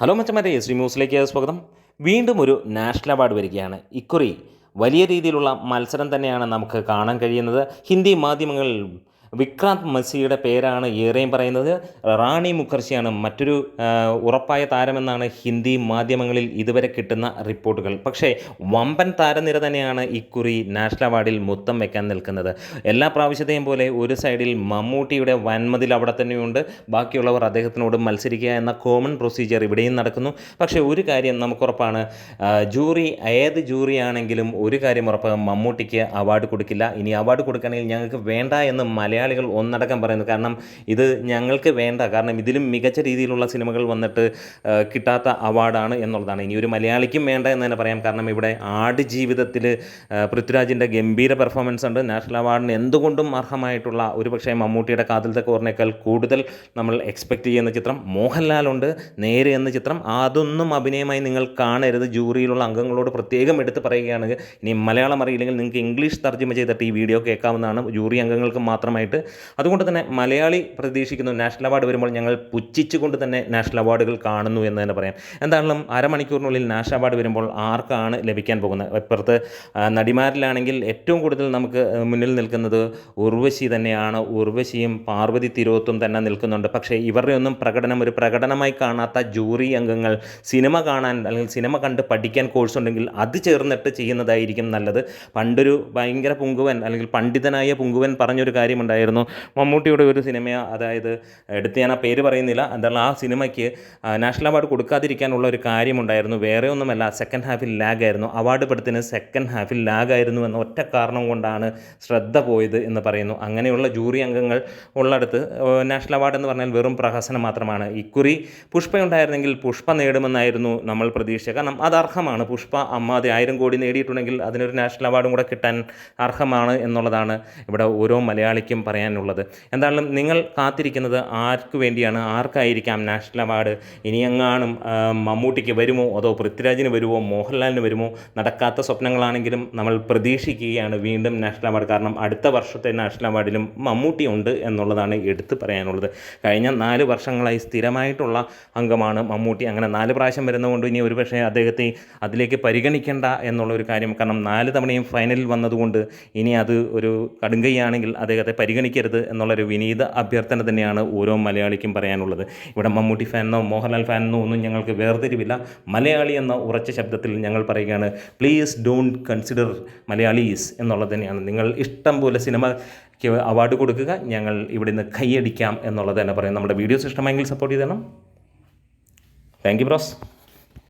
Hello മച്ചമാരെ Shri ന്യൂസിലേക്ക് സ്വാഗതം. വീണ്ടും ഒരു നാഷണൽ അവാർഡ് വരികയാണ്. ഇക്കുറി വലിയ രീതിയിലുള്ള മത്സരം തന്നെയാണ് നമുക്ക് കാണാൻ കഴിയുന്നത്. ഹിന്ദി മാധ്യമങ്ങൾ വിക്രാന്ത് മസിയുടെ പേരാണ് ഏറെയും പറയുന്നത്. റാണി മുഖർജിയാണ് മറ്റൊരു ഉറപ്പായ താരമെന്നാണ് ഹിന്ദി മാധ്യമങ്ങളിൽ ഇതുവരെ കിട്ടുന്ന റിപ്പോർട്ടുകൾ. പക്ഷേ വമ്പൻ താരനിര തന്നെയാണ് ഇക്കുറി നാഷണൽ അവാർഡിൽ മുത്തം വെക്കാൻ നിൽക്കുന്നത്. എല്ലാ പ്രാവശ്യത്തെയും പോലെ ഒരു സൈഡിൽ മമ്മൂട്ടിയുടെ വൻമതിൽ അവിടെ തന്നെയുണ്ട്. ബാക്കിയുള്ളവർ അദ്ദേഹത്തിനോട് മത്സരിക്കുക എന്ന കോമൺ പ്രൊസീജിയർ ഇവിടെയും നടക്കുന്നു. പക്ഷേ ഒരു കാര്യം നമുക്കുറപ്പാണ്. ജൂറി ഏത് ജൂറിയാണെങ്കിലും ഒരു കാര്യം ഉറപ്പ് മമ്മൂട്ടിക്ക് അവാർഡ് കൊടുക്കില്ല. ഇനി അവാർഡ് കൊടുക്കണമെങ്കിൽ ഞങ്ങൾക്ക് വേണ്ട എന്ന് മലയാളികൾ ഒന്നടക്കം പറയുന്നു. കാരണം ഇത് ഞങ്ങൾക്ക് വേണ്ട കാരണം ഇതിലും മികച്ച രീതിയിലുള്ള സിനിമകൾ വന്നിട്ട് കിട്ടാത്ത അവാർഡാണ് എന്നുള്ളതാണ്. ഇനി ഒരു മലയാളിക്കും വേണ്ട എന്ന് തന്നെ പറയാം. കാരണം ഇവിടെ ആട് ജീവിതത്തിൽ പൃഥ്വിരാജിന്റെ ഗംഭീര പെർഫോമൻസ് ഉണ്ട്. നാഷണൽ അവാർഡിന് എന്തുകൊണ്ടും അർഹമായിട്ടുള്ള ഒരു പക്ഷേ മമ്മൂട്ടിയുടെ കാതിലത്തെ കോറിനേക്കാൾ കൂടുതൽ നമ്മൾ എക്സ്പെക്റ്റ് ചെയ്യുന്ന ചിത്രം മോഹൻലാലുണ്ട് നേരെ എന്ന ചിത്രം അതൊന്നും അഭിനയമായി നിങ്ങൾ കാണരുത്. ജൂറിയിലുള്ള അംഗങ്ങളോട് പ്രത്യേകം എടുത്ത് പറയുകയാണെങ്കിൽ ഇനി മലയാളം അറിയില്ലെങ്കിൽ നിങ്ങൾക്ക് ഇംഗ്ലീഷ് തർജമ ചെയ്തിട്ട് ഈ വീഡിയോ കേൾക്കാവുന്നതാണ്. ജൂറി അംഗങ്ങൾക്ക് മാത്രമായിട്ട് അതുകൊണ്ട് തന്നെ മലയാളി പ്രതീക്ഷിക്കുന്നു നാഷണൽ അവാർഡ് വരുമ്പോൾ ഞങ്ങൾ പുച്ഛിച്ചുകൊണ്ട് തന്നെ നാഷണൽ അവാർഡുകൾ കാണുന്നു എന്ന് തന്നെ പറയാം. എന്താണെങ്കിലും അരമണിക്കൂറിനുള്ളിൽ നാഷണൽ അവാർഡ് വരുമ്പോൾ ആർക്കാണ് ലഭിക്കാൻ പോകുന്നത്? ഇപ്പുറത്ത് നടിമാരിലാണെങ്കിൽ ഏറ്റവും കൂടുതൽ നമുക്ക് മുന്നിൽ നിൽക്കുന്നത് ഉർവശി തന്നെയാണ്. ഉർവശിയും പാർവതി തിരോത്തും തന്നെ നിൽക്കുന്നുണ്ട്. പക്ഷേ ഇവരുടെ ഒന്നും പ്രകടനം ഒരു പ്രകടനമായി കാണാത്ത ജൂറി അംഗങ്ങൾ സിനിമ കാണാൻ അല്ലെങ്കിൽ സിനിമ കണ്ട് പഠിക്കാൻ കോഴ്സ് ഉണ്ടെങ്കിൽ അത് ചേർന്നിട്ട് ചെയ്യുന്നതായിരിക്കും നല്ലത്. പണ്ടൊരു ഭയങ്കര പുങ്കുവൻ അല്ലെങ്കിൽ പണ്ഡിതനായ പുങ്കുവൻ പറഞ്ഞൊരു കാര്യമുണ്ടായിരുന്നു. മമ്മൂട്ടിയുടെ ഒരു സിനിമ അതായത് എടുത്ത് ഞാൻ ആ പേര് പറയുന്നില്ല. എന്തായാലും ആ സിനിമയ്ക്ക് നാഷണൽ അവാർഡ് കൊടുക്കാതിരിക്കാനുള്ള ഒരു കാര്യമുണ്ടായിരുന്നു. വേറെ ഒന്നുമല്ല സെക്കൻഡ് ഹാഫിൽ ലാഗായിരുന്നു അവാർഡ് പെടുത്തിന് സെക്കൻഡ് ഹാഫിൽ ലാഗായിരുന്നു എന്ന ഒറ്റ കാരണം കൊണ്ടാണ് ശ്രദ്ധ പോയത് എന്ന് പറയുന്നു. അങ്ങനെയുള്ള ജൂറി അംഗങ്ങൾ ഉള്ളടത്ത് നാഷണൽ അവാർഡ് എന്ന് പറഞ്ഞാൽ വെറും പ്രഹസനം മാത്രമാണ്. ഇക്കുറി പുഷ്പ ഉണ്ടായിരുന്നെങ്കിൽ പുഷ്പ നേടുമെന്നായിരുന്നു നമ്മൾ പ്രതീക്ഷിച്ചത്. കാരണം അത് അർഹമാണ്. പുഷ്പ അമ്മാതെ ആയിരം കോടി നേടിയിട്ടുണ്ടെങ്കിൽ അതിനൊരു നാഷണൽ അവാർഡും കൂടെ കിട്ടാൻ അർഹമാണ് എന്നുള്ളതാണ് ഇവിടെ ഓരോ മലയാളിക്കും പറയാനുള്ളത്. എന്തായാലും നിങ്ങൾ കാത്തിരിക്കുന്നത് ആർക്ക് വേണ്ടിയാണ്? ആർക്കായിരിക്കാം നാഷണൽ അവാർഡ്? ഇനിയെങ്ങാനും മമ്മൂട്ടിക്ക് വരുമോ? അതോ പൃഥ്വിരാജിന് വരുമോ? മോഹൻലാലിന് വരുമോ? നടക്കാത്ത സ്വപ്നങ്ങളാണെങ്കിലും നമ്മൾ പ്രതീക്ഷിക്കുകയാണ് വീണ്ടും നാഷണൽ അവാർഡ്. കാരണം അടുത്ത വർഷത്തെ നാഷണൽ അവാർഡിലും മമ്മൂട്ടി ഉണ്ട് എന്നുള്ളതാണ് എടുത്തു പറയാനുള്ളത്. കഴിഞ്ഞ നാല് വർഷങ്ങളായി സ്ഥിരമായിട്ടുള്ള അംഗമാണ് മമ്മൂട്ടി. അങ്ങനെ നാല് പ്രാവശ്യം വരുന്നതുകൊണ്ട് ഇനി ഒരുപക്ഷെ അദ്ദേഹത്തെ അതിലേക്ക് പരിഗണിക്കേണ്ട എന്നുള്ളൊരു കാര്യം. കാരണം നാല് തവണയും ഫൈനലിൽ വന്നതുകൊണ്ട് ഇനി അത് ഒരു കടുങ്കൈയാണെങ്കിൽ അദ്ദേഹത്തെ പരിഗണിക്കരുത് എന്നുള്ളൊരു വിനീത അഭ്യർത്ഥന തന്നെയാണ് ഓരോ മലയാളിക്കും പറയാനുള്ളത്. ഇവിടെ മമ്മൂട്ടി ഫാനെന്നോ മോഹൻലാൽ ഫാനെന്നോ ഒന്നും ഞങ്ങൾക്ക് വേർതിരിവില്ല. മലയാളി എന്ന ഉറച്ച ശബ്ദത്തിൽ ഞങ്ങൾ പറയുകയാണ് പ്ലീസ് ഡോണ്ട് കൺസിഡർ മലയാളീസ് എന്നുള്ളത് തന്നെയാണ്. നിങ്ങൾ ഇഷ്ടം പോലെ സിനിമ അവാർഡ് കൊടുക്കുക ഞങ്ങൾ ഇവിടെ നിന്ന് കൈയടിക്കാം എന്നുള്ളത് തന്നെ പറയും. നമ്മുടെ വീഡിയോസ് ഇഷ്ടമായെങ്കിൽ സപ്പോർട്ട് ചെയ്തേണം. Thank you bros